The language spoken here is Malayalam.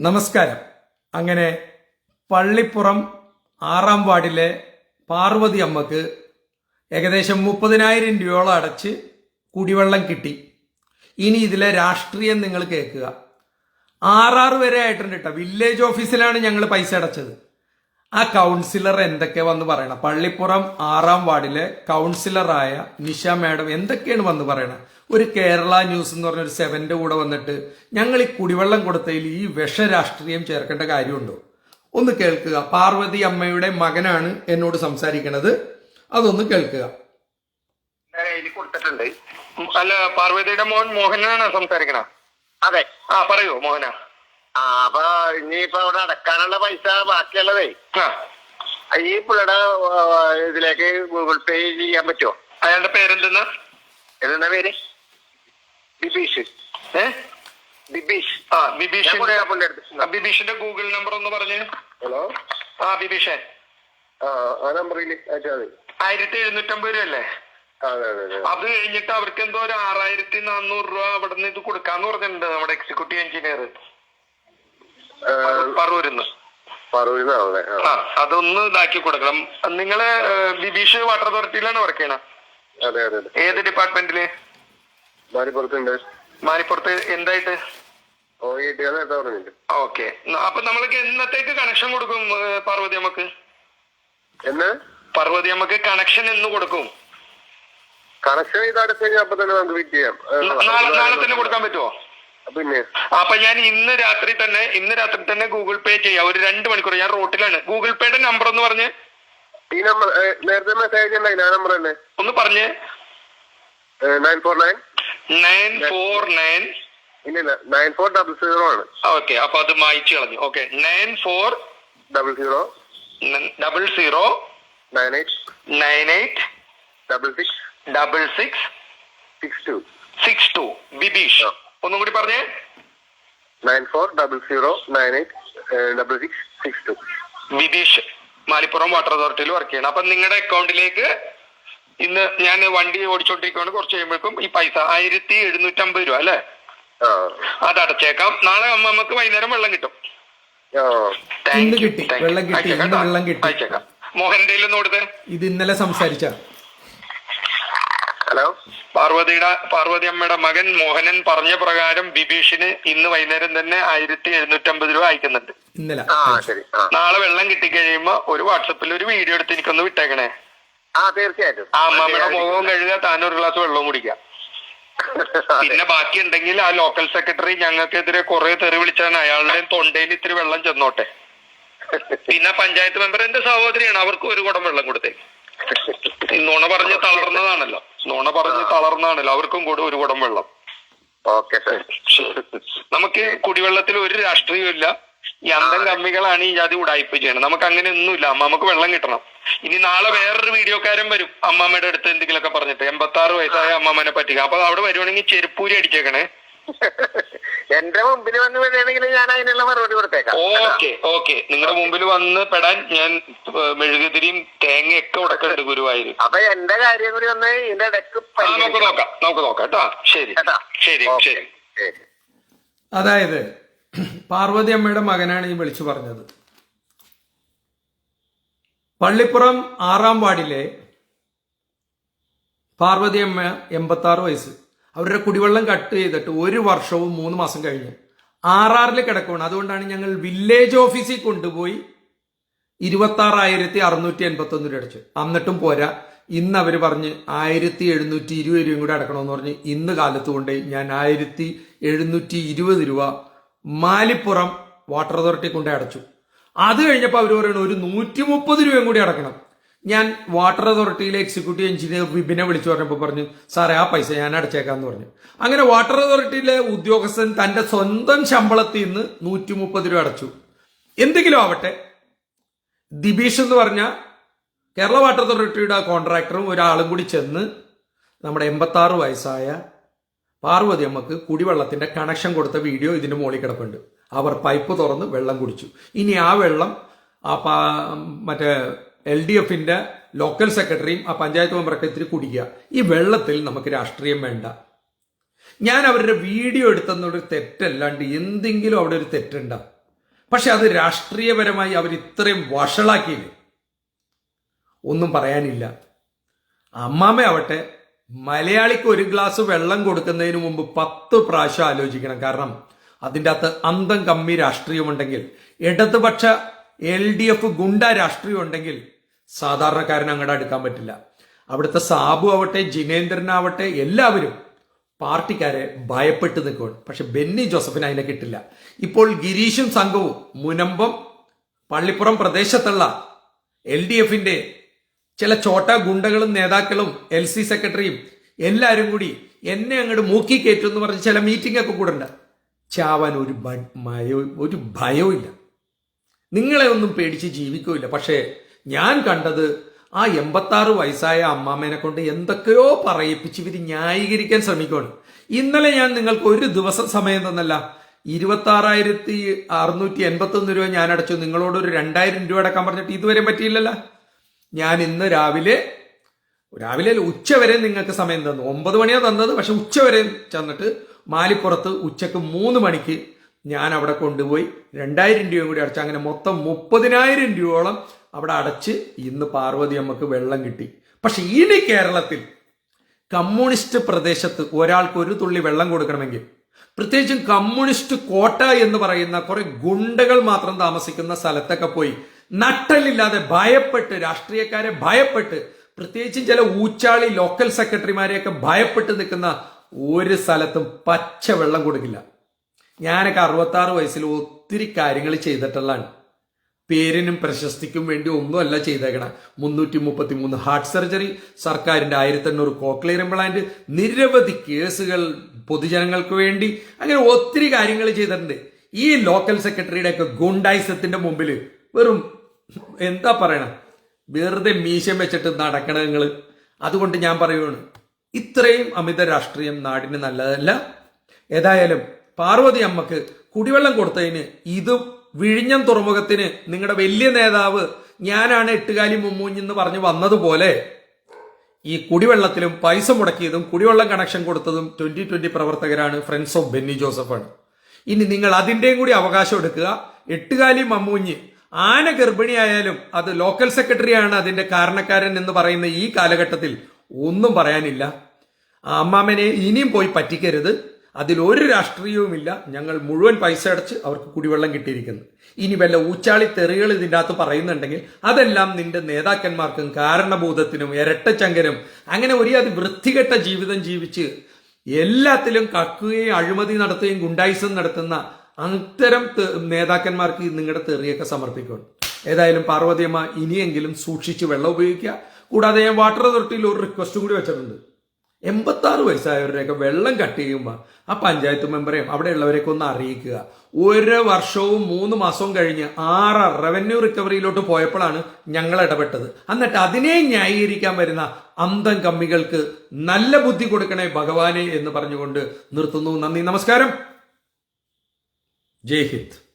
നമസ്കാരം. അങ്ങനെ പള്ളിപ്പുറം ആറാം വാർഡിലെ പാർവതി അമ്മയ്ക്ക് ഏകദേശം മുപ്പതിനായിരം രൂപയോളം അടച്ച് കുടിവെള്ളം കിട്ടി. ഇനി ഇതിലെ രാഷ്ട്രീയം നിങ്ങൾ കേൾക്കുക. ആറാറ് വരെ ആയിട്ടുണ്ട് കേട്ടോ വില്ലേജ് ഓഫീസിലാണ് ഞങ്ങൾ പൈസ അടച്ചത്. ആ കൗൺസിലർ എന്തൊക്കെ വന്ന് പറയണം? പള്ളിപ്പുറം ആറാം വാർഡിലെ കൗൺസിലറായ നിഷ മാഡം എന്തൊക്കെയാണ് വന്ന് പറയണം? ഒരു കേരള ന്യൂസ് എന്ന് പറഞ്ഞ ഒരു സെവന്റെ കൂടെ വന്നിട്ട് ഞങ്ങൾ ഈ കുടിവെള്ളം കൊടുത്തതിൽ ഈ വിഷ രാഷ്ട്രീയം ചേർക്കേണ്ട കാര്യമുണ്ടോ? ഒന്ന് കേൾക്കുക. പാർവതി അമ്മയുടെ മകനാണ് എന്നോട് സംസാരിക്കണത്. അതൊന്ന് കേൾക്കുക. കൊടുത്തിട്ടുണ്ട്. അല്ല പാർവതിയുടെ മോൻ മോഹനാണ് സംസാരിക്കണ. അതെ. ആ പറയൂ മോഹന. ആ അപ്പൊ ഇനിയിപ്പൊ അവിടെ അടക്കാനുള്ള പൈസ ബാക്കിയുള്ളതേ. ഈ പുള്ളിയുടെ ആ, ഇതിലേക്ക് ഗൂഗിൾ പേ ചെയ്യാൻ പറ്റുമോ അയാളുടെ പേരെന്തെന്ന്? എന്താ പേര്? ബിബീഷ്. ഏ? ബിബീഷ്. ആ ബിബീഷിന്റെ. ആ, ബിബീഷിന്റെ ഗൂഗിൾ നമ്പർ ഒന്ന് പറഞ്ഞു. ഹലോ? ആ ബിബീഷേ. ആ ആ നമ്പറിൽ അയച്ചാൽ മതി. ആയിരത്തി എഴുന്നൂറ്റമ്പത് രൂപ അല്ലേ അതെ അതെ അതെ. അത് കഴിഞ്ഞിട്ട് അവർക്ക് എന്തോ ഒരു ആറായിരത്തി നാനൂറ് രൂപ അവിടെ നിന്ന് ഇത് കൊടുക്കാന്ന് പറഞ്ഞിട്ടുണ്ട് നമ്മുടെ എക്സിക്യൂട്ടീവ് എഞ്ചിനീയർ പറവൂരിന്ന്. പറൂരിന്നാണല്ലേ ആ. അതൊന്ന് ഇതാക്കി കൊടുക്കണം. നിങ്ങൾ ബിബീഷ് വാട്ടർ അതോറിറ്റിയിലാണ് വർക്ക് ചെയ്യണത് അതെ അതെ ഏത് ഡിപ്പാർട്ട്മെന്റിൽ മാനിപ്പുറത്തുണ്ട് മാനിപ്പുറത്ത് എന്തായിട്ട്? ഓക്കെ. അപ്പൊ നമ്മൾക്ക് എന്നത്തേക്ക് കണക്ഷൻ കൊടുക്കും പാർവതി നമുക്ക് എന്ന്? പാർവതി നമുക്ക് കണക്ഷൻ എന്ന് കൊടുക്കും. കണക്ഷൻ ഇത് അടുത്ത് കഴിഞ്ഞാൽ അപ്പൊ തന്നെ നമുക്ക് ഫിറ്റ് ചെയ്യാം. നാളെ തന്നെ കൊടുക്കാൻ പറ്റുമോ പിന്നെ അപ്പൊ ഞാൻ ഇന്ന് രാത്രി തന്നെ ഇന്ന് രാത്രി തന്നെ ഗൂഗിൾ പേ ചെയ്യാം. ഒരു രണ്ട് മണിക്കൂർ. ഞാൻ റോട്ടിലാണ്. ഗൂഗിൾ പേയുടെ നമ്പർ ഒന്ന് പറഞ്ഞ്. ഈ നമ്പർ നേരത്തെ മെസ്സേജ് ഉണ്ടായില്ല. ആ നമ്പർ തന്നെ. ഒന്ന് പറഞ്ഞ്. Nine four nine nine four nine ഇല്ല നയൻ ഫോർ ഡബിൾ സീറോ ആണ്. ഓക്കെ അപ്പൊ അത് മായിച്ചു കളഞ്ഞു. Okay nine four double zero double zero nine eight nine eight double six double six six two six two Bibeesh. ഒന്നും കൂടി പറഞ്ഞേ. Nine four double zero nine eight double six six two Vidheesh Malippuram water അതോറിറ്റിയിൽ work ചെയ്യണം. അപ്പൊ നിങ്ങളുടെ അക്കൗണ്ടിലേക്ക് ഇന്ന് ഞാൻ വണ്ടി ഓടിച്ചോണ്ടിരിക്കുകയാണ് കുറച്ച് കഴിയുമ്പോഴേക്കും ഈ പൈസ ആയിരത്തി എഴുന്നൂറ്റമ്പത് രൂപ അല്ലേ? അത് അടച്ചേക്കാം. നാളെ നമുക്ക് വൈകുന്നേരം വെള്ളം കിട്ടും. വെള്ളം കിട്ടി. വെള്ളം കിട്ടി. മോഹന്റെ ഒന്ന് കൊടുത്തേ? ഇത് ഇന്നലെ സംസാരിച്ച. ഹലോ? പാർവതിയുടെ പാർവതി അമ്മയുടെ മകൻ മോഹനൻ പറഞ്ഞ പ്രകാരം ബിബീഷിന് ഇന്ന് വൈകുന്നേരം തന്നെ ആയിരത്തി എഴുന്നൂറ്റമ്പത് രൂപ അയക്കുന്നുണ്ട്. ഇന്നലെ. ആ ശരി. ആ. നാളെ വെള്ളം കിട്ടിക്കഴിയുമ്പോ ഒരു വാട്സപ്പിൽ ഒരു വീഡിയോ എടുത്ത് എനിക്കൊന്ന് വിട്ടേക്കണേ. ആ തീർച്ചയായിട്ടും. ആ അമ്മമ്മയുടെ മുഖവും കഴുകുക ഒരു ഗ്ലാസ് വെള്ളവും കുടിക്കുക പിന്നെ ബാക്കി ഉണ്ടെങ്കിൽ ആ ലോക്കൽ സെക്രട്ടറി ഞങ്ങൾക്കെതിരെ കുറെ തെറി വിളിച്ചാണ്. അയാളുടെ തൊണ്ടയിൽ ഇത്തിരി വെള്ളം ചെന്നോട്ടെ. പിന്നെ പഞ്ചായത്ത് മെമ്പർ എന്റെ സഹോദരിയാണ്. അവർക്ക് ഒരു കുടം വെള്ളം കൊടുത്തേ ഈ നുണ പറഞ്ഞ് തളർന്നതാണല്ലോ. നുണ പറഞ്ഞ് തളർന്നതാണല്ലോ. അവർക്കും കൂടെ ഒരു കുടം വെള്ളം. ഓക്കെ സാർ നമുക്ക് കുടിവെള്ളത്തിൽ ഒരു രാഷ്ട്രീയവും ഇല്ല ഈ അന്തം കമ്മികളാണ് ഈ ജാതി ഉടായ്പ ചെയ്യണം നമുക്ക് അങ്ങനെ ഒന്നുമില്ല. നമുക്ക് വെള്ളം കിട്ടണം. ഇനി നാളെ വേറൊരു വീഡിയോക്കാരൻ വരും. അമ്മാമ്മയുടെ അടുത്ത് എന്തെങ്കിലുമൊക്കെ പറഞ്ഞിട്ട്. എൺപത്തി ആറ് വയസ്സായ അമ്മാമ്മനെ പറ്റിക്കാം. അപ്പൊ അവിടെ വരുവാണെങ്കിൽ ചെരുപ്പൂരി അടിച്ചേക്കണേ. എന്റെ മുമ്പിൽ വന്ന് വരികയാണെങ്കിൽ ഞാൻ അതിനുള്ള മറുപടി കൊടുത്തേക്കാം. Okay okay. നിങ്ങളുടെ മുമ്പിൽ വന്ന് പെടാൻ ഞാൻ മെഴുകുതിരിയും തേങ്ങയൊക്കെ ഉടക്കുന്നുണ്ട് ഗുരുവായൂർ അപ്പൊ എന്റെ കാര്യം കൂടി ഒന്ന് ഇതിന്റെ ഇടയ്ക്ക് നമുക്ക് നോക്കാം നമുക്ക് നോക്കാം കേട്ടോ. ശരി കേട്ടോ? ശരി ശരി. ശരി. അതായത് പാർവതി അമ്മയുടെ മകനാണ് ഈ വിളിച്ചു പറഞ്ഞത്. പള്ളിപ്പുറം ആറാം വാർഡിലെ പാർവതി അമ്മ എൺപത്തി ആറ് വയസ്സ്. അവരുടെ കുടിവെള്ളം കട്ട് ചെയ്തിട്ട് ഒരു വർഷവും മൂന്ന് മാസം കഴിഞ്ഞു. ആറിൽ കിടക്കുകയാണ് അതുകൊണ്ടാണ് ഞങ്ങൾ വില്ലേജ് ഓഫീസിൽ കൊണ്ടുപോയി ഇരുപത്തി ആറായിരത്തി അറുന്നൂറ്റി എൺപത്തി രൂപ അടച്ചു. എന്നിട്ടും പോരാ. ഇന്ന് അവർ പറഞ്ഞ് ആയിരത്തി എഴുന്നൂറ്റി ഇരുപത് രൂപയും കൂടെ അടക്കണമെന്ന് പറഞ്ഞ് ഇന്ന് കാലത്ത് കൊണ്ട് ഞാൻ ആയിരത്തി എഴുന്നൂറ്റി ഇരുപത് രൂപ മാലിപ്പുറം വാട്ടർ അതോറിറ്റി കൊണ്ട് അടച്ചു. അത് കഴിഞ്ഞപ്പോൾ അവർ പറയുന്നത് ഒരു നൂറ്റി മുപ്പത് രൂപയും കൂടി അടക്കണം. ഞാൻ വാട്ടർ അതോറിറ്റിയിലെ എക്സിക്യൂട്ടീവ് എഞ്ചിനീയർ വിപിനെ വിളിച്ചു പറഞ്ഞപ്പോൾ പറഞ്ഞു സാറേ ആ പൈസ ഞാൻ അടച്ചേക്കാന്ന് പറഞ്ഞു. അങ്ങനെ വാട്ടർ അതോറിറ്റിയിലെ ഉദ്യോഗസ്ഥൻ തന്റെ സ്വന്തം ശമ്പളത്തിൽ നിന്ന് നൂറ്റി മുപ്പത് രൂപ അടച്ചു. എന്തെങ്കിലും ആവട്ടെ ദിബീഷ് എന്ന് പറഞ്ഞ കേരള വാട്ടർ അതോറിറ്റിയുടെ കോൺട്രാക്ടറും ഒരാളും കൂടി ചെന്ന് നമ്മുടെ എൺപത്താറ് വയസ്സായ പാർവതി അമ്മയ്ക്ക് കുടിവെള്ളത്തിന്റെ കണക്ഷൻ കൊടുത്ത വീഡിയോ ഇതിന്റെ മുകളിൽ കിടപ്പുണ്ട്. അവർ പൈപ്പ് തുറന്ന് വെള്ളം കുടിച്ചു. ഇനി ആ വെള്ളം ആ മറ്റേ എൽ ഡി എഫിന്റെ ലോക്കൽ സെക്രട്ടറിയും ആ പഞ്ചായത്ത് മെമ്പറൊക്കെ ഇത്തിരി കുടിക്കുക. ഈ വെള്ളത്തിൽ നമുക്ക് രാഷ്ട്രീയം വേണ്ട. ഞാൻ അവരുടെ വീഡിയോ എടുത്തെന്നൊരു തെറ്റല്ലാണ്ട് എന്തെങ്കിലും അവിടെ ഒരു തെറ്റുണ്ട? പക്ഷെ അത് രാഷ്ട്രീയപരമായി അവർ ഇത്രയും വഷളാക്കിയില്ലേ? ഒന്നും പറയാനില്ല. അമ്മാമ്മയാവട്ടെ മലയാളിക്ക് ഒരു ഗ്ലാസ് വെള്ളം കൊടുക്കുന്നതിന് മുമ്പ് പത്ത് പ്രാവശ്യം ആലോചിക്കണം. കാരണം അതിന്റെ അകത്ത് അന്തം കമ്മി രാഷ്ട്രീയമുണ്ടെങ്കിൽ ഇടതുപക്ഷ എൽ ഡി എഫ് ഗുണ്ട രാഷ്ട്രീയം ഉണ്ടെങ്കിൽ സാധാരണക്കാരൻ അങ്ങോട്ട് എടുക്കാൻ പറ്റില്ല. അവിടുത്തെ സാബു ആവട്ടെ ജിനേന്ദ്രനാവട്ടെ എല്ലാവരും പാർട്ടിക്കാരെ ഭയപ്പെട്ട് നിൽക്കുകയാണ് പക്ഷെ ബെന്നി ജോസഫിന് അതിനെ കിട്ടില്ല. ഇപ്പോൾ ഗിരീഷും സംഘവും മുനമ്പം പള്ളിപ്പുറം പ്രദേശത്തുള്ള എൽ ഡി എഫിന്റെ ചില ചോട്ട ഗുണ്ടകളും നേതാക്കളും എൽ സി സെക്രട്ടറിയും എല്ലാവരും കൂടി എന്നെ അങ്ങോട്ട് മൂക്കി കയറ്റും എന്ന് പറഞ്ഞ് ചില മീറ്റിംഗ് ഒക്കെ കൂടെ ഉണ്ട് ചാവാൻ ഒരു ഒരു ഭയവും ഇല്ല നിങ്ങളെ ഒന്നും പേടിച്ച് ജീവിക്കൂല. പക്ഷേ ഞാൻ കണ്ടത് ആ എൺപത്താറ് വയസ്സായ അമ്മാമ്മേനെ കൊണ്ട് എന്തൊക്കെയോ പറയിപ്പിച്ച് ഇവർ ന്യായീകരിക്കാൻ ശ്രമിക്കുകയാണ് ഇന്നലെ ഞാൻ നിങ്ങൾക്ക് ഒരു ദിവസം സമയം തന്നല്ല ഇരുപത്തി ആറായിരത്തി അറുന്നൂറ്റി എൺപത്തി ഒന്ന് രൂപ ഞാൻ അടച്ചു. നിങ്ങളോട് ഒരു രണ്ടായിരം രൂപ അടക്കാൻ പറഞ്ഞിട്ട് ഇതുവരെ പറ്റിയില്ലല്ലോ. ഞാൻ ഇന്ന് രാവിലെ രാവിലെ ഉച്ചവരെ ഉച്ച നിങ്ങൾക്ക് സമയം തന്നു. ഒമ്പത് മണിയാണ് തന്നത് പക്ഷെ ഉച്ചവരെ ചെന്നിട്ട് മാലിപ്പുറത്ത് ഉച്ചയ്ക്ക് മൂന്ന് മണിക്ക് ഞാൻ അവിടെ കൊണ്ടുപോയി രണ്ടായിരം രൂപയും കൂടി അടച്ചു അങ്ങനെ മൊത്തം മുപ്പതിനായിരം രൂപയോളം അവിടെ അടച്ച് ഇന്ന് പാർവതി അമ്മയ്ക്ക് വെള്ളം കിട്ടി. പക്ഷെ ഇനി കേരളത്തിൽ കമ്മ്യൂണിസ്റ്റ് പ്രദേശത്ത് ഒരാൾക്ക് ഒരു തുള്ളി വെള്ളം കൊടുക്കണമെങ്കിൽ പ്രത്യേകിച്ചും കമ്മ്യൂണിസ്റ്റ് കോട്ട എന്ന് പറയുന്ന കുറെ ഗുണ്ടകൾ മാത്രം താമസിക്കുന്ന സ്ഥലത്തൊക്കെ പോയി നട്ടലില്ലാതെ ഭയപ്പെട്ട് രാഷ്ട്രീയക്കാരെ ഭയപ്പെട്ട് പ്രത്യേകിച്ചും ചില ഊച്ചാളി ലോക്കൽ സെക്രട്ടറിമാരെയൊക്കെ ഭയപ്പെട്ട് നിൽക്കുന്ന ഒരു സ്ഥലത്തും പച്ച വെള്ളം കൊടുക്കില്ല. ഞാനൊക്കെ അറുപത്താറ് വയസ്സിൽ ഒത്തിരി കാര്യങ്ങൾ ചെയ്തിട്ടുള്ളതാണ്. പേരിനും പ്രശസ്തിക്കും വേണ്ടി ഒന്നുമല്ല ചെയ്തേക്കണ. മുന്നൂറ്റി മുപ്പത്തി മൂന്ന് ഹാർട്ട് സർജറി സർക്കാരിന്റെ ആയിരത്തി എണ്ണൂറ് കോക്ലിയർ ഇംപ്ലാന്റ് നിരവധി കേസുകൾ പൊതുജനങ്ങൾക്ക് വേണ്ടി അങ്ങനെ ഒത്തിരി കാര്യങ്ങൾ ചെയ്തിട്ടുണ്ട്. ഈ ലോക്കൽ സെക്രട്ടറിയുടെ ഒക്കെ ഗുണ്ടായിസത്തിന്റെ മുമ്പിൽ വെറും എന്താ പറയണ? വെറുതെ മീശം വെച്ചിട്ട് നടക്കണ നിങ്ങൾ അതുകൊണ്ട് ഞാൻ പറയുകയാണ് ഇത്രയും അമിത രാഷ്ട്രീയം നാടിന് നല്ലതല്ല. ഏതായാലും പാർവതി അമ്മയ്ക്ക് കുടിവെള്ളം കൊടുത്തതിന് ഇതും വിഴിഞ്ഞം തുറമുഖത്തിന് നിങ്ങളുടെ വലിയ നേതാവ് ഞാനാണ് എട്ടുകാലി മുമ്മൂഞ്ഞെന്ന് പറഞ്ഞു വന്നതുപോലെ ഈ കുടിവെള്ളത്തിലും പൈസ മുടക്കിയതും കുടിവെള്ളം കണക്ഷൻ കൊടുത്തതും ട്വന്റി ട്വന്റി പ്രവർത്തകരാണ് ഫ്രണ്ട്സ് ഓഫ് ബെന്നി ആണ് ഇനി നിങ്ങൾ അതിന്റെയും കൂടി അവകാശം എടുക്കുക. എട്ടുകാലി മമ്മൂഞ്ഞ് ആന ഗർഭിണിയായാലും അത് ലോക്കൽ സെക്രട്ടറിയാണ് അതിന്റെ കാരണക്കാരൻ എന്ന് പറയുന്ന ഈ കാലഘട്ടത്തിൽ ഒന്നും പറയാനില്ല. ആ അമ്മാമ്മനെ ഇനിയും പോയി പറ്റിക്കരുത്. അതിലൊരു രാഷ്ട്രീയവുമില്ല. ഞങ്ങൾ മുഴുവൻ പൈസ അടച്ച് അവർക്ക് കുടിവെള്ളം കിട്ടിയിരിക്കുന്നു. ഇനി വല്ല ഊച്ചാളി തെറികൾ ഇതിന്റെ അകത്ത് പറയുന്നുണ്ടെങ്കിൽ അതെല്ലാം നിന്റെ നേതാക്കന്മാർക്കും കാരണബോധത്തിനും ഇരട്ടച്ചങ്കനും അങ്ങനെ ഒരു അത് വൃത്തികെട്ട ജീവിതം ജീവിച്ച് എല്ലാത്തിലും കക്കുകയും അഴിമതി നടത്തുകയും ഗുണ്ടായിസം നടത്തുന്ന അത്തരം നേതാക്കന്മാർക്ക് നിങ്ങളുടെ തെറിയൊക്കെ സമർപ്പിക്കണം ഏതായാലും പാർവതിയമ്മ ഇനിയെങ്കിലും സൂക്ഷിച്ച് വെള്ളം ഉപയോഗിക്കുക. കൂടാതെ ഞാൻ വാട്ടർ അതോറിറ്റിയിൽ ഒരു റിക്വസ്റ്റും കൂടി വെച്ചിട്ടുണ്ട്. എൺപത്തി ആറ് വയസ്സായവരുടെയൊക്കെ വെള്ളം കട്ട് ചെയ്യുമ്പോൾ ആ പഞ്ചായത്ത് മെമ്പറെയും അവിടെയുള്ളവരെയൊക്കെ ഒന്ന് അറിയിക്കുക. ഒരു വർഷവും മൂന്ന് മാസവും കഴിഞ്ഞ് ആറ് റവന്യൂ റിക്കവറിയിലോട്ട് പോയപ്പോഴാണ് ഞങ്ങൾ ഇടപെട്ടത്. എന്നിട്ട് അതിനെ ന്യായീകരിക്കാൻ വരുന്ന അന്തം കമ്മികൾക്ക് നല്ല ബുദ്ധി കൊടുക്കണേ ഭഗവാനെ എന്ന് പറഞ്ഞുകൊണ്ട് നിർത്തുന്നു. നന്ദി. നമസ്കാരം. ജയ് ഹിന്ദ്.